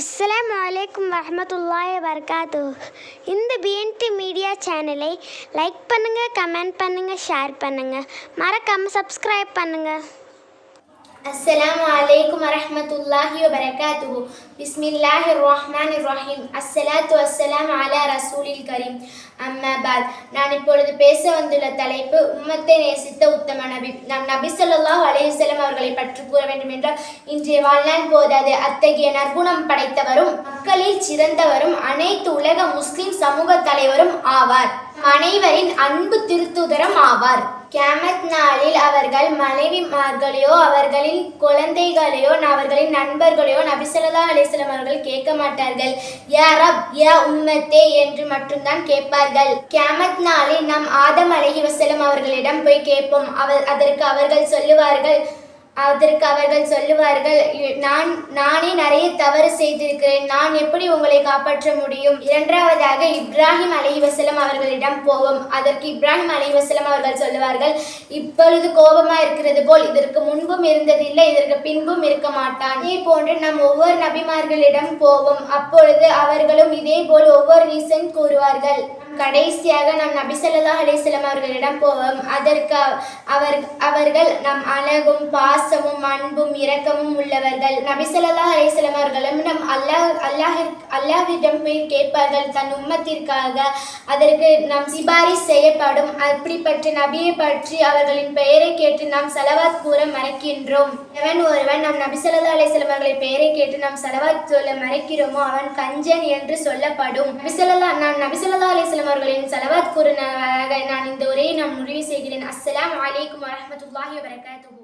அஸ்லாம் வலைக்கம் வரமத்துல்லாய் வரகாத்து இந்த பிஎன்டி மீடியா சேனலை லைக் பண்ணுங்கள் கமெண்ட் பண்ணுங்கள் ஷேர் பண்ணுங்கள் மறக்காமல் சப்ஸ்கிரைப் பண்ணுங்கள் السلام عليكم ورحمة الله وبركاته بسم الله الرحمن الرحيم الصلاة والسلام على رسول الكريم அம்மா பாத் நான் இப்பொழுது பேச வந்துள்ள தலைப்பு உம்மத்தை நேசித்த உத்தம நபி நாம் நபி ஸல்லல்லாஹு அலைஹி வஸல்லம் அவர்களை பற்றி கூற வேண்டும் என்றால் இன்றைய வாழ்நாள் போதாது அத்தகைய நற்குணம் படைத்தவரும் மக்களில் சிறந்தவரும் அனைத்து உலக முஸ்லிம் சமூக தலைவரும் ஆவார் அனைவரின் அன்பு திருத்துதரம் ஆவார் கேமத் நாளில் அவர்கள் மனைவிமார்களையோ அவர்களின் குழந்தைகளையோ அவர்களின் நண்பர்களையோ நபிசல்லா அலிஸ்லாம் அவர்கள் கேட்க மாட்டார்கள். யா ரப் யா உம்மத்தே என்று மட்டும்தான் கேட்பார்கள். கேமத் நாளில் நாம் ஆதம் அலஹி வசலம் அவர்களிடம் போய் கேட்போம். அவர் அதற்கு அவர்கள் சொல்லுவார்கள் அதற்கு அவர்கள் சொல்லுவார்கள் நான் நானே நிறைய தவறு செய்திருக்கிறேன். நான் எப்படி உங்களை காப்பாற்ற முடியும்? இரண்டாவதாக இப்ராஹிம் அலைவசலம் அவர்களிடம் போவோம் அதற்கு இப்ராஹிம் அலைவசலம் அவர்கள் சொல்லுவார்கள் இப்பொழுது கோபமா இருக்கிறது போல் இதற்கு முன்பும் இருந்ததில்லை இதற்கு பின்பும் இருக்க மாட்டான். இதே போன்று நாம் ஒவ்வொரு நபிமார்களிடம் போவோம் அப்பொழுது அவர்களும் இதே போல் ஒவ்வொரு ரீசன் கூறுவார்கள். கடைசியாக நாம் நபி அலிசலம் அவர்களிடம் போவோம் அதற்கு அவர் அவர்கள் நம் அழகும் பாசமும் அன்பும் இரக்கமும் உள்ளவர்கள். நபிசல்லா ஸல்லல்லாஹு அவர்களும் நம் அல்லாஹ் அல்லாஹ் அல்லாஹிடம் போய் கேட்பார்கள் தன் உம்மத்திற்காக. அதற்கு நாம் சிபாரிஸ் செய்யப்படும். அப்படிப்பட்ட நபியை பற்றி அவர்களின் பெயரை கேட்டு நாம் செலவாத் கூற மறைக்கின்றோம். எவன் ஒருவன் நம் நபிசல்லா ஸல்லல்லாஹு அலைஹி அவர்களின் பெயரை கேட்டு நாம் செலவாத் சொல்ல மறைக்கிறோமோ அவன் கஞ்சன் என்று சொல்லப்படும். நபிசல்லா நான் நபிசல்லா அலிஸ்லாம் அவர்களின் செலவாத் கூறினதாக நான் இந்த உரையை நான் முடிவு செய்கிறேன். அஸ்லாம் அலைக்கும் வரமத்துல்லாஹி வபரகாத்துஹு.